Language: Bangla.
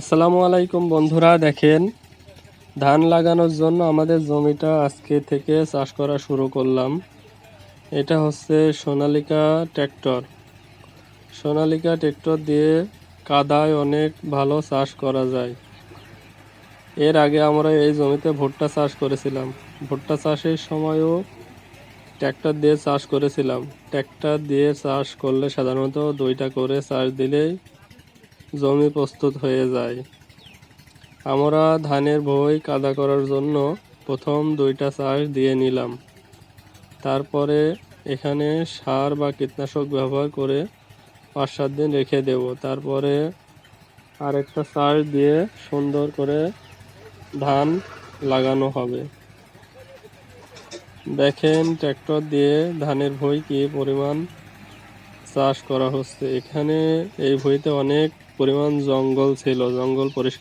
আসসালামু আলাইকুম বন্ধুরা, দেখেন, ধান লাগানোর জন্য আমাদের জমিটা আজকে থেকে চাষ করা শুরু করলাম। এটা হচ্ছে সোনালিকা ট্র্যাক্টর। সোনালিকা ট্র্যাক্টর দিয়ে কাদায় অনেক ভালো চাষ করা যায়। এর আগে আমরা এই জমিতে ভুট্টা চাষ করেছিলাম। ভুট্টা চাষের সময়ও ট্র্যাক্টর দিয়ে চাষ করেছিলাম। ট্র্যাক্টর দিয়ে চাষ করলে সাধারণত দুইটা করে চাষ দিলেই জমি প্রস্তুত হয়ে যায়। আমরা ধানের ভই কাদা করার জন্য প্রথম দুইটা চাষ দিয়ে নিলাম। তারপরে এখানে সার বা কীটনাশক ব্যবহার করে পাঁচ সাত দিন রেখে দেব। তারপরে আরেকটা চাষ দিয়ে সুন্দর করে ধান লাগানো হবে। দেখেন ট্র্যাক্টর দিয়ে ধানের ভই কি পরিমাণ চাষ করা হচ্ছে। এখানে এই ভূমিতে অনেক পরিমাণ জঙ্গল ছিল জঙ্গল পরিষ্কার